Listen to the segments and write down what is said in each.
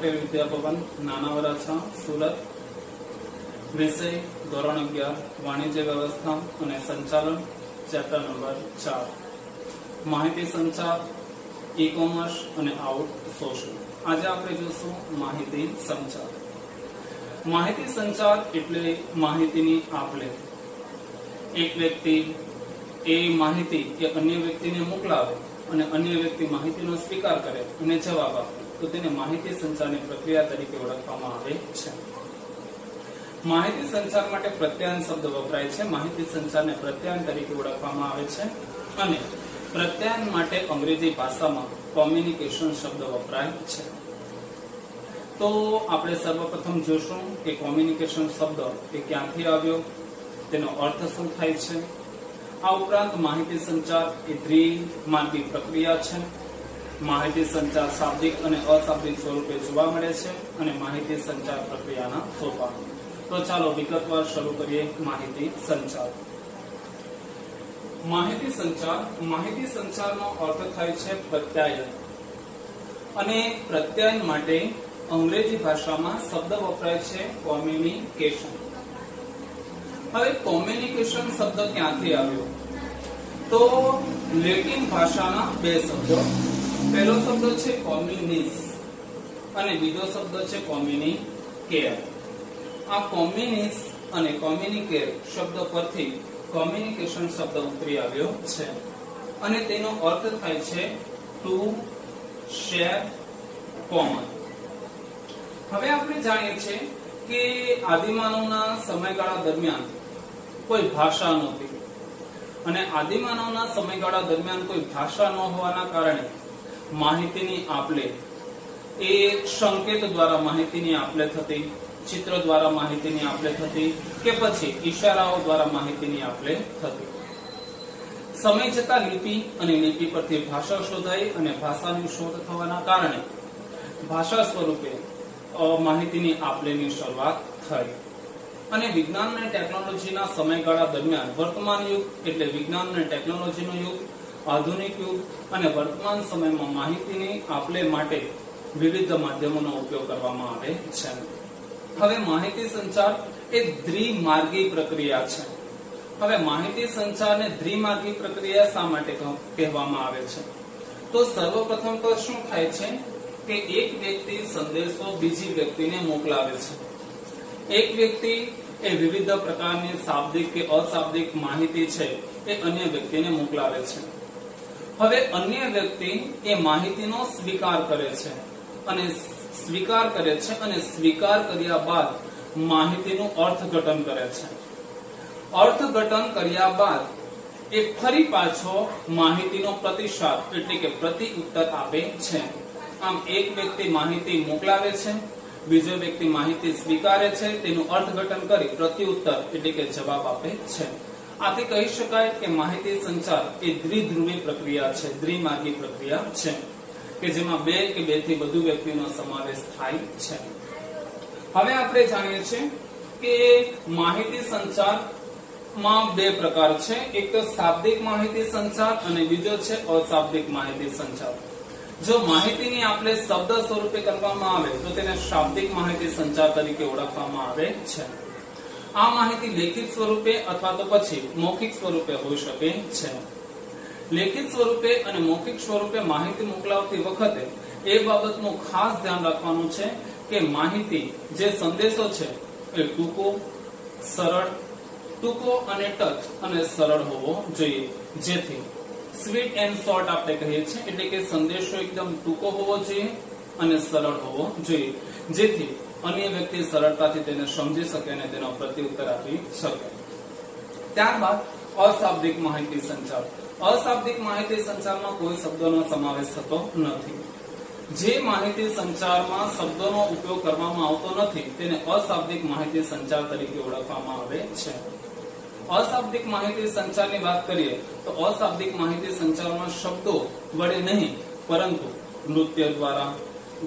પટેલ વિદ્યાભવન નાના વરાછા સુરત. વિષય, ધોરણ અગિયાર, વાણિજ્ય વ્યવસ્થા અને સંચાલન, ચેપ્ટર નંબર ચાર. માહિતી સંચાર ઈ કોમર્સ અને આઉટ આજે આપણે જોશું માહિતી સંચાર. માહિતી સંચાર એટલે માહિતીની આપલે. એક વ્યક્તિ એ માહિતી કે અન્ય વ્યક્તિને મોકલાવે અને અન્ય વ્યક્તિ માહિતીનો સ્વીકાર કરે અને જવાબ આપે. તો તેને માહિતી સંચારની પ્રક્રિયા તરીકે ઓળખવામાં આવે છે. માહિતી સંચાર માટે પ્રત્યાયન શબ્દ વપરાય છે. માહિતી સંચારને પ્રત્યાયન તરીકે ઓળખવામાં આવે છે અને પ્રત્યાયન માટે અંગ્રેજી ભાષામાં કોમ્યુનિકેશન શબ્દ વપરાય છે. તો આપણે સર્વપ્રથમ જોશું કે કોમ્યુનિકેશન શબ્દ એ ક્યાંથી આવ્યો? તેનો અર્થ શું થાય છે? આ ઉપરાંત માહિતી સંચાર એ દ્વિમાર્ગી પ્રક્રિયા છે. માહિતી સંચાર શાબ્દિક અને અશાબ્દિક સ્વરૂપે જોવા મળે છે અને માહિતી સંચાર પ્રક્રિયાના સોપાનો. તો ચાલો વિગતવાર શરૂ કરીએ માહિતી સંચાર. માહિતી સંચાર, માહિતી સંચારનો અર્થ થાય છે પ્રત્યાયન. અને પ્રત્યાયન માટે અંગ્રેજી ભાષામાં શબ્દ વપરાય છે કોમ્યુનિકેશન. હવે કોમ્યુનિકેશન શબ્દ ક્યાંથી આવ્યો? તો લેટિન ભાષાના બે શબ્દો. પહેલો શબ્દ છે કોમ્યુનિસ અને બીજો શબ્દ છે કોમ્યુનિકેર. આ કોમ્યુનિસ અને કોમ્યુનિકેર શબ્દ પરથી કોમ્યુનિકેશન શબ્દ ઉતરી આવ્યો છે. અને તેનો અર્થ થાય છે ટુ શેર કોમન. હવે આપણે જાણીએ છીએ કે આદિમાનવના સમયગાળા દરમિયાન કોઈ ભાષા નહોતી. અને આદિમાનવના સમયગાળા દરમિયાન કોઈ ભાષા ન હોવાના કારણે માહિતીની આપલે. એ સંકેત દ્વારા માહિતીની આપલે થતી, ચિત્ર દ્વારા માહિતીની આપલે થતી કે પછી ઈશારાઓ દ્વારા માહિતીની આપલે થતી. સમય જતા લિપિ અને લિપિ પરથી ભાષા શોધાઈ અને ભાષાની શોધ થવાના કારણે ભાષા સ્વરૂપે માહિતીની આપલેની શરૂઆત થઈ. અને વિજ્ઞાન અને ટેકનોલોજીના સમયગાળા દરમિયાન વર્તમાન યુગ એટલે વિજ્ઞાન અને ટેકનોલોજીનો યુગ આધુનિક યુગ અને વર્તમાન સમયમાં માહિતીની આપલે માટે વિવિધ માધ્યમોનો ઉપયોગ કરવામાં આવે છે. હવે માહિતી સંચાર એ દ્વિમાર્ગી પ્રક્રિયા છે. હવે માહિતી સંચારને દ્વિમાર્ગી પ્રક્રિયા શા માટે કહેવામાં આવે છે? તો સર્વપ્રથમ તો શું થાય છે કે એક વ્યક્તિ સંદેશો બીજી વ્યક્તિને મોકલાવે છે. એક વ્યક્તિ એ વિવિધ પ્રકારની શાબ્દિક કે અશાબ્દિક માહિતી છે એ અન્ય વ્યક્તિને મોકલાવે છે. હવે અન્ય વ્યક્તિ એ માહિતીનો સ્વીકાર કરે છે અને સ્વીકાર કરે છે અને સ્વીકાર કર્યા બાદ માહિતીનું અર્થઘટન કરે છે. અર્થઘટન કર્યા બાદ એ ફરી પાછો માહિતીનો પ્રતિસાદ એટલે કે પ્રતિ ઉત્તર આપે છે. આમ એક વ્યક્તિ માહિતી મોકલાવે છે, બીજો વ્યક્તિ માહિતી સ્વીકારે છે, તેનું અર્થઘટન કરી પ્રત્યુત્તર એટલે કે જવાબ આપે છે. આથી કહી શકાય કે માહિતી સંચાર એ દ્વિધ્રુવી પ્રક્રિયા છે, દ્વિમાર્ગી પ્રક્રિયા છે, કે જેમાં બે કે બેથી વધુ વ્યક્તિનો સમાવેશ થાય છે. હવે આપણે જાણીએ છીએ કે માહિતી સંચારમાં બે પ્રકાર છે. એક તો શાબ્દિક માહિતી સંચાર અને બીજો છે અશાબ્દિક માહિતી સંચાર. જો માહિતીની આપણે શબ્દ સ્વરૂપે કરવામાં આવે, તો તેને શાબ્દિક માહિતી સંચાર તરીકે ઓળખવામાં આવે છે. આ માહિતી લેખિત સ્વરૂપે અથવા તો પછી મૌખિક સ્વરૂપે હોઈ શકે છે. લેખિત સ્વરૂપે અને મૌખિક સ્વરૂપે માહિતી મોકલાવતી વખતે એ બાબતનું ખાસ ધ્યાન રાખવાનું છે કે માહિતી જે સંદેશો છે એ ટૂંકો, સરળ, ટૂંકો અને ટચ અને સરળ હોવો જોઈએ. જેથી સ્વીટ એન્ડ શોર્ટ આપણે કહીએ છીએ એટલે કે સંદેશો એકદમ ટૂંકો હોવો જોઈએ અને સરળ હોવો જોઈએ. જેથી અન્ય વ્યક્તિ સરળતાથી તેને સમજી શકે અને તેનો પ્રત્યુત્તર આપી શકે. ત્યારબાદ અશાબ્દિક માહિતી સંચાર. અશાબ્દિક માહિતી સંચારમાં કોઈ શબ્દોનો સમાવેશ થતો નથી. જે માહિતી સંચારમાં શબ્દોનો ઉપયોગ કરવામાં આવતો નથી, તેને અશાબ્દિક માહિતી સંચાર તરીકે ઓળખવામાં આવે છે. અશાબ્દિક માહિતી સંચારની વાત કરીએ, તો અશાબ્દિક માહિતી સંચારમાં શબ્દો વડે નહીં, પરંતુ નૃત્ય દ્વારા,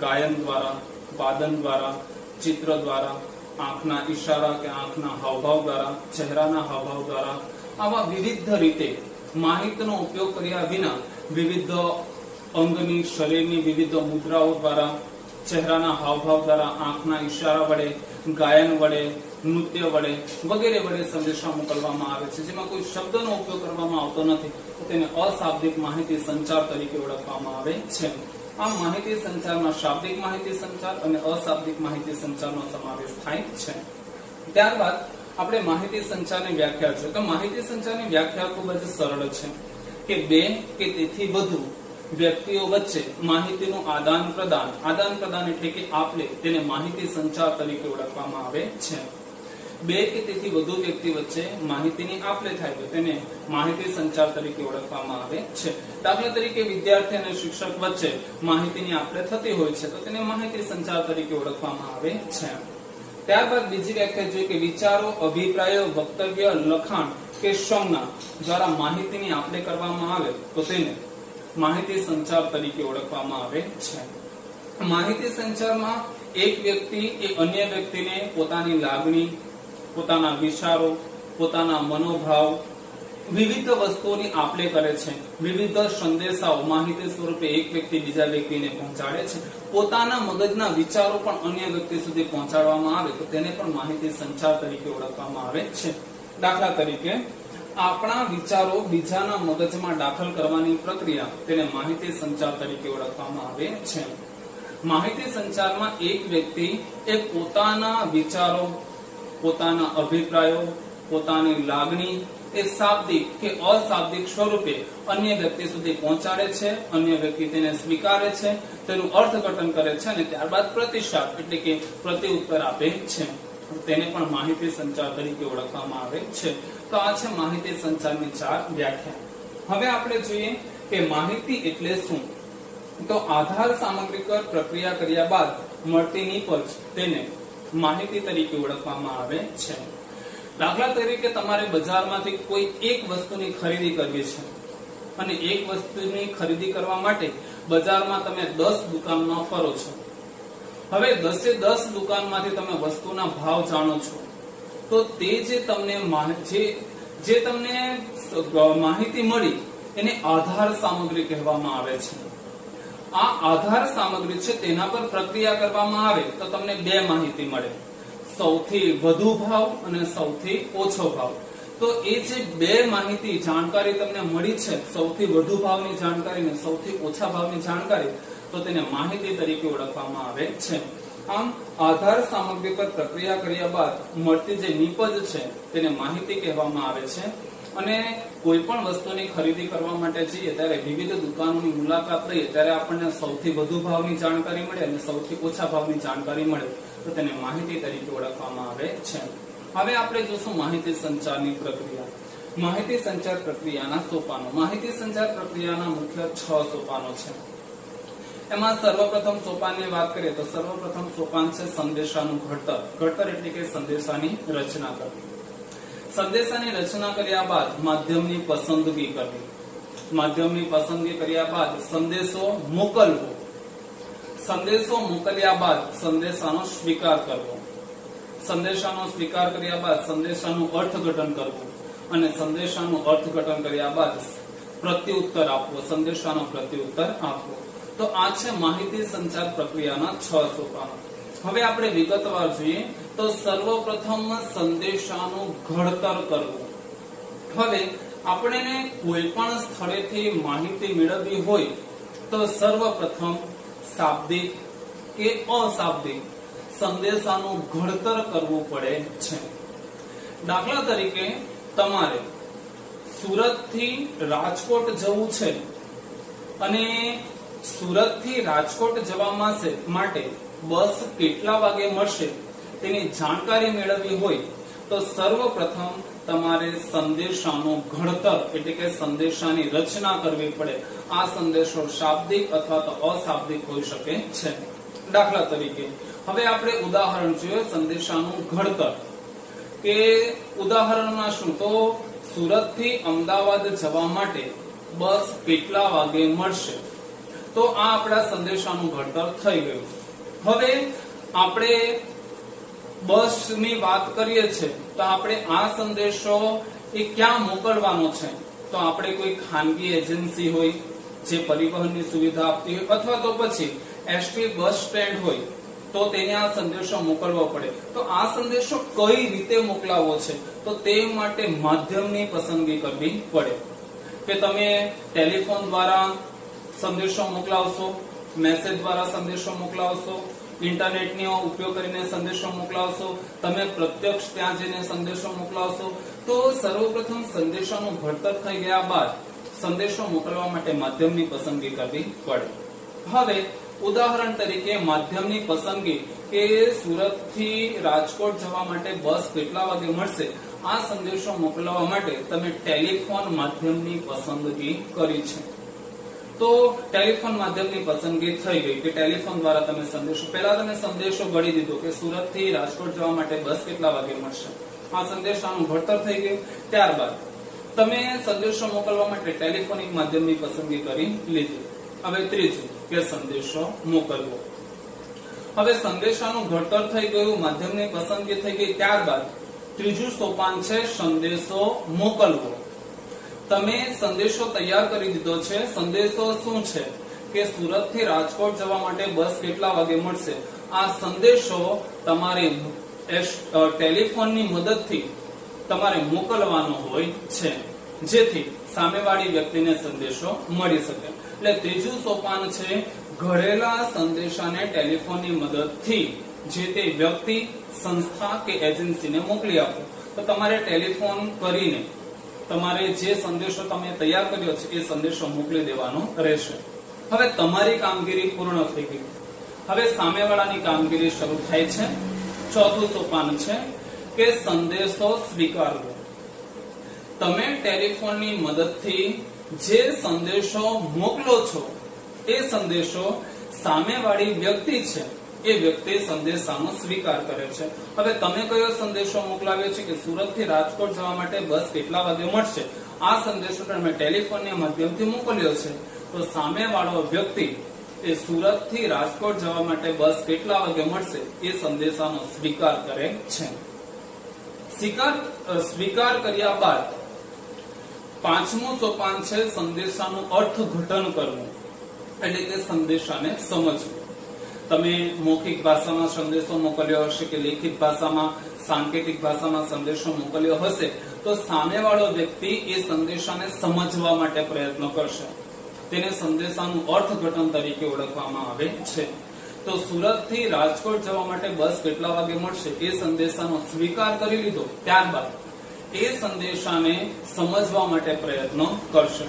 ગાયન દ્વારા, વાદન દ્વારા ચિત્ર દ્વારા, આંખના ઈશારા કે આંખના હાવભાવ દ્વારા, ચહેરાના હાવભાવ દ્વારા, આવા વિવિધ રીતે માહિતીનો ઉપયોગ કર્યા વિના વિવિધ અંગની, શરીરની વિવિધ મુદ્રાઓ દ્વારા, ચહેરાના હાવભાવ દ્વારા, આંખના ઈશારા વડે, ગાયન વડે, નૃત્ય વડે વગેરે વડે સંદેશા મોકલવામાં આવે છે. જેમાં કોઈ શબ્દનો ઉપયોગ કરવામાં આવતો નથી. તેને અશાબ્દિક માહિતી સંચાર તરીકે ઓળખવામાં આવે છે. આમ માહિતી સંચારમાં શાબ્દિક માહિતી સંચાર અને અશાબ્દિક માહિતી સંચારનો સમાવેશ થાય છે. ત્યારબાદ આપણે માહિતી સંચારની વ્યાખ્યા છે તો માહિતી સંચારની વ્યાખ્યા ખૂબ જ સરળ છે કે બે કે તેથી વધુ વ્યક્તિઓ વચ્ચે માહિતીનું આદાન પ્રદાન આદાન પ્રદાન એટલે કે આપલે, તેને માહિતી સંચાર તરીકે ઓળખવામાં આવે છે. બે કે તેથી વધુ વ્યક્તિ વચ્ચે માહિતીની આપલે થાય તેને માહિતી સંચાર તરીકે ઓળખવામાં આવે છે. દાખલા તરીકે વિદ્યાર્થી અને શિક્ષક વચ્ચે માહિતીની આપલે થતી હોય છે તો તેને માહિતી સંચાર તરીકે ઓળખવામાં આવે છે. ત્યારબાદ બીજી વ્યાખ્યા જોઈએ કે વિચારો, અભિપ્રાયો, વક્તવ્ય, લખાણ કે સંજ્ઞા દ્વારા માહિતીની આપલે કરવામાં આવે તો તેને માહિતી સંચાર તરીકે ઓળખવામાં આવે છે. માહિતી સંચારમાં એક વ્યક્તિ એ અન્ય વ્યક્તિને પોતાની લાગણી પોતાના વિચારો, પોતાના મનોભાવ, વિવિધ વસ્તુઓની આપલે કરે છે. વિવિધ સંદેશાઓ માહિતી સ્વરૂપે એક વ્યક્તિ બીજા વ્યક્તિને પહોંચાડે છે. પોતાના મગજના વિચારો પણ અન્ય વ્યક્તિ સુધી પહોંચાડવામાં આવે તો તેને પણ માહિતી સંચાર તરીકે ઓળખવામાં આવે છે. દાખલા તરીકે, આપણા વિચારો બીજાના મગજમાં દાખલ કરવાની પ્રક્રિયા તેને માહિતી સંચાર તરીકે ઓળખવામાં આવે છે. માહિતી સંચારમાં એક વ્યક્તિ એ પોતાના વિચારો પોતાના અભિપ્રાયો, પોતાની લાગણી એ શાબ્દિક કે અશાબ્દિક સ્વરૂપે અન્ય વ્યક્તિ સુધી પહોંચાડે છે, અન્ય વ્યક્તિ તેને સ્વીકારે છે, તેનું અર્થઘટન કરે છે અને ત્યારબાદ પ્રતિસાદ એટલે કે પ્રત્યુત્તર આપે છે. તેને પણ માહિતી સંચાર તરીકે ઓળખવામાં આવે છે. તો આ છે માહિતી સંચારની ચાર વ્યાખ્યા. હવે આપણે જોઈએ કે માહિતી એટલે શું? તો આધાર સામગ્રી પર પ્રક્રિયા કર્યા બાદ મળતી નીપજ તેને માહિતી તરીકે ઓળખવામાં આવે છે. દાખલા તરીકે તમારે બજારમાંથી કોઈ એક વસ્તુની ખરીદી કરવી છે. અને એક વસ્તુની ખરીદી કરવા માટે બજારમાં તમે દસ દુકાનમાં ફરો છો. હવે દસે દસ દુકાનમાંથી તમે વસ્તુના ભાવ જાણો છો. તો તે જે તમને જે તમને માહિતી મળી એને આધાર સામગ્રી કહેવામાં આવે છે. આ આધાર સામગ્રી છે તેના પર પ્રક્રિયા કરવામાં આવે તો તમને બે માહિતી મળે. સૌથી વધુ ભાવ અને સૌથી ઓછો ભાવ. તો એ જે બે માહિતી જાણકારી તમને મળી છે, સૌથી વધુ ભાવની જાણકારી અને સૌથી ઓછા ભાવની જાણકારી, તો તેને માહિતી તરીકે ઓળખવામાં આવે છે. આમ, આધાર સામગ્રી પર પ્રક્રિયા કર્યા બાદ મળતી જે નીપજ છે, તેને માહિતી કહેવામાં આવે છે. અને કોઈ પણ વસ્તુની ખરીદી કરવા માટે જઈએ ત્યારે વિવિધ દુકાનોની મુલાકાત લઈએ, ત્યારે આપણને સૌથી વધુ ભાવની જાણકારી મળે અને સૌથી ઓછા ભાવની જાણકારી મળે. તો તેને માહિતી તરીકે ઓળખવામાં આવે છે. હવે આપણે જોશું માહિતી સંચારની પ્રક્રિયા. માહિતી સંચાર પ્રક્રિયાના સોપાનો. માહિતી સંચાર પ્રક્રિયાના મુખ્ય છ સોપાનો છે. એમાં સર્વપ્રથમ સોપાનની વાત કરીએ તો સર્વપ્રથમ સોપાન છે સંદેશાનું ઘડતર. ઘડતર એટલે કે સંદેશાની રચના કરવી. સંદેશાની રચના કર્યા બાદ માધ્યમની પસંદગી કરવી. માધ્યમની પસંદગી કર્યા બાદ સંદેશો મોકલવો. સંદેશો મોકલ્યા બાદ સંદેશાનો સ્વીકાર કરવો. સંદેશાનો સ્વીકાર કર્યા બાદ સંદેશાનું અર્થઘટન કરવું અને સંદેશાનું અર્થઘટન કર્યા બાદ પ્રત્યુત્તર આપવો, સંદેશાનો પ્રત્યુત્તર આપવો. તો આ છે માહિતી સંચાર પ્રક્રિયાના છ સોપાનો. હવે આપણે વિગતવાર જોઈએ તો સર્વપ્રથમ સંદેશાનું ઘડતર કરવું. હવે આપણે કોઈ પણ સ્થળેથી માહિતી મેળવવી હોય, તો સર્વપ્રથમ શાબ્દિક કે અશાબ્દિક સંદેશાનું ઘડતર કરવું પડે છે. દાખલા તરીકે તમારે સુરતથી રાજકોટ જવું છે અને સુરતથી રાજકોટ જવા માટે બસ કેટલા વાગે મળશે? તેની જાણકારી મેળવવી હોય તો સર્વપ્રથમ તમારે સંદેશાનું ઘડતર એટલે કે સંદેશાની રચના કરવી પડે. આ સંદેશો શાબ્દિક અથવા તો અશાબ્દિક હોઈ શકે છે. દાખલા તરીકે, હવે આપણે ઉદાહરણ જોઈએ સંદેશાનું ઘડતર. કે ઉદાહરણમાં શું? તો સુરતથી અમદાવાદ જવા માટે બસ કેટલા વાગે મળશે? તો આ આપણા સંદેશાનું ઘડતર થઈ ગયું. હવે આપણે બસની વાત કરીએ છીએ, તો આપણે આ સંદેશો એ ક્યાં મોકલવાનો છે? તો આપણે કોઈ ખાનગી એજન્સી હોય, જે પરિવહનની સુવિધા આપતી હોય, અથવા તો પછી એસટી બસ સ્ટેન્ડ હોય, તો તેને આ સંદેશો મોકલવો પડે. તો આ સંદેશો કઈ રીતે મોકલાવવો છે? તો તે માટે માધ્યમની પસંદગી કરવી પડે. કે તમે ટેલિફોન દ્વારા સંદેશો મોકલાવશો, મેસેજ દ્વારા સંદેશો મોકલાવશો ઇન્ટરનેટનો ઉપયોગ કરીને સંદેશો મોકલાવશો, તમે પ્રત્યક્ષ ત્યાં જઈને સંદેશો મોકલાવશો. તો સર્વપ્રથમ સંદેશાનું ઘડતર થઈ ગયા બાદ સંદેશો મોકલવા માટે માધ્યમની પસંદગી કરવી પડે. હવે ઉદાહરણ તરીકે માધ્યમની પસંદગી કે સુરતથી રાજકોટ જવા માટે બસ કેટલા વાગે મળશે, આ સંદેશો મોકલવા માટે તમે ટેલિફોન માધ્યમની પસંદગી કરી છે. તો ટેલિફોન માધ્યમની પસંદગી થઈ ગઈ કે ટેલિફોન દ્વારા તમે સંદેશો, પહેલા તમે સંદેશો ગળી દીધો કે સુરતથી રાજકોટ જવા માટે બસ કેટલા વાગે મળશે? આ સંદેશાનું ઘડતર થઈ ગયું. ત્યારબાદ તમે સંદેશો મોકલવા માટે ટેલિફોનિક માધ્યમની પસંદગી કરી લીધી. હવે ત્રીજું કે સંદેશો મોકલવો. હવે સંદેશાનું ઘડતર થઈ ગયું, માધ્યમની પસંદગી થઈ ગઈ. ત્યારબાદ ત્રીજું સોપાન છે સંદેશો મોકલવો. તમે સંદેશો તૈયાર કરી દીધો છે. સંદેશો શું છે? કે સુરતથી રાજકોટ જવા માટે બસ કેટલા વાગે મળશે? આ સંદેશો તમારે ટેલિફોનની મદદથી તમારે મોકલવાનો હોય છે. જેથી સામેવાળી વ્યક્તિને સંદેશો મળી શકે. એટલે ત્રીજું સોપાન છે ઘડેલા સંદેશાને ટેલિફોનની મદદથી જે તે વ્યક્તિ, સંસ્થા કે એજન્સીને મોકલી આપો. તો તમારે ટેલિફોન કરીને તમારે જે સંદેશો તમે તૈયાર કર્યો છે, એ સંદેશો મોકલી દેવાનો રહેશે. હવે તમારી કામગીરી પૂર્ણ થઈ ગઈ. હવે સામેવાળાની કામગીરી શરૂ થાય છે. ચોથું સોપાન છે કે સંદેશો સ્વીકારવો. તમે ટેલિફોનની મદદથી જે સંદેશો મોકલો છો, એ સંદેશો સામેવાળી વ્યક્તિ છે એ વ્યક્તિ સંદેશાનો સ્વીકાર કરે છે. હવે તમે કયો સંદેશો મોકલાવ્યો છે કે સુરતથી રાજકોટ જવા માટે બસ કેટલા વાગે મળશે? આ સંદેશો તમે ટેલિફોનના માધ્યમથી મોકલ્યો છે. તો સામેવાળો વ્યક્તિ એ સુરતથી રાજકોટ જવા માટે બસ કેટલા વાગે મળશે? એ સંદેશાનો સ્વીકાર કરે છે. સ્વીકાર સ્વીકાર કર્યા બાદ પાંચમું સોપાન છે સંદેશાનું અર્થઘટન કરવું. એટલે કે સંદેશાને સમજવું. તમે મૌખિક ભાષામાં સંદેશો મોકલ્યો હશે કે લેખિત ભાષામાં, સાંકેતિક ભાષામાં સંદેશો મોકલ્યો હશે, તો સામેવાળો વ્યક્તિ એ સંદેશાને સમજવા માટે પ્રયત્ન કરશે. તેને સંદેશાનું અર્થઘટન તરીકે ઓળખવામાં આવે છે. તો સુરતથી રાજકોટ જવા માટે બસ કેટલા વાગે મળશે? એ સંદેશાનો સ્વીકાર કરી લીધો. ત્યારબાદ એ સંદેશાને સમજવા માટે પ્રયત્ન કરશે.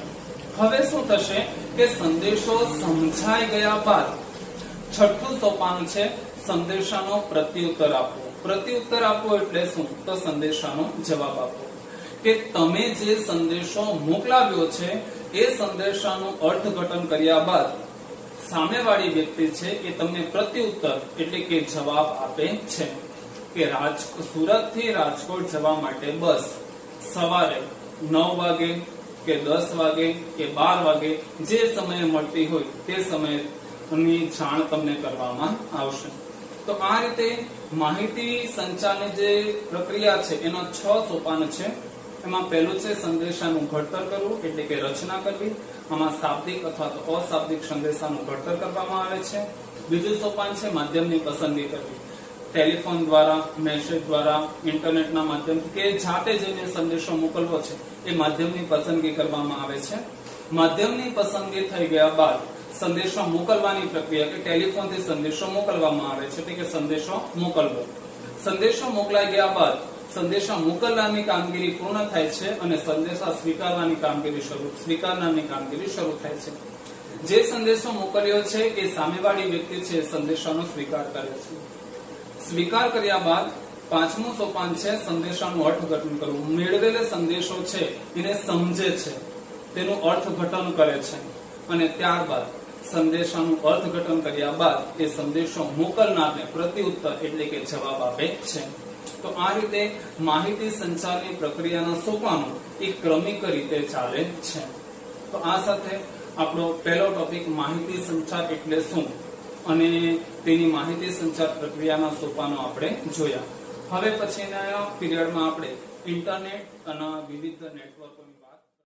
હવે શું થશે કે સંદેશો સમજાઈ ગયા બાદ છઠ્ઠું સોપાન છે, સંદેશાનો પ્રત્યુત્તર આપવો. પ્રત્યુત્તર આપવો એટલે શું? તો સંદેશાનો જવાબ આપવો. કે તમે જે સંદેશો મોકલાવ્યો છે, એ સંદેશાનું અર્થઘટન કર્યા બાદ સામેવાળી વ્યક્તિ છે એ તમને પ્રત્યુત્તર એટલે કે જવાબ આપે છે. કે રાજ સુરતથી રાજકોટ જવા માટે બસ સવારે નવ વાગે કે દસ વાગે કે બાર વાગે જે સમયે મળતી હોય તે સમયની જાણ તમને કરવામાં આવશે. તો આ રીતે માહિતી સંચારની જે પ્રક્રિયા છે, એના છ સોપાન છે. એમાં પહેલું છે સંદેશાનું ઘડતર કરવું, એટલે કે રચના કરવી. આમાં શાબ્દિક અથવા તો અશાબ્દિક સંદેશાનું ઘડતર કરવામાં આવે છે. બીજું સોપાન છે માધ્યમની પસંદગી કરવી. ટેલિફોન દ્વારા, મેસેજ દ્વારા, ઇન્ટરનેટના માધ્યમથી કે જાતે જઈને સંદેશો મોકલવો છે, એ માધ્યમની પસંદગી કરવામાં આવે છે. માધ્યમની પસંદગી થઈ ગયા બાદ સંદેશો મોકલવાની પ્રક્રિયા કે ટેલિફોનથી સંદેશો મોકલવામાં આવે છે કે સંદેશો મોકલવો. સંદેશો મોકલાઈ ગયા બાદ સંદેશા મોકલવાની કામગીરી પૂર્ણ થાય છે અને સંદેશા સ્વીકારવાની કામગીરી શરૂ સ્વીકારનારની કામગીરી શરૂ થાય છે. જે સંદેશો મોકલ્યો છે એ સામેવાળી વ્યક્તિ છે, સંદેશાનો સ્વીકાર કરે છે. સ્વીકાર કર્યા બાદ પાંચમું સોપાન છે, સંદેશાનું અર્થઘટન કરવું. મેળવેલો સંદેશો છે, એને સમજે છે. તેનું અર્થઘટન કરે છે. અને ત્યારબાદ સંદેશાનું અર્થઘટન કર્યા બાદ એ સંદેશો મોકલનારને પ્રત્યુત્તર એટલે કે જવાબ આપે છે. તો આ રીતે માહિતી સંચારની પ્રક્રિયાના સોપાનો એ ક્રમિક રીતે ચાલે છે. તો આ સાથે આપણો પહેલો ટોપિક માહિતી સંચાર એટલે શું? અને તેની માહિતી સંચાર પ્રક્રિયાના સોપાનો આપણે જોયા. હવે પછીના પીરિયડમાં આપણે ઇન્ટરનેટ અને વિવિધ નેટવર્કોની વાત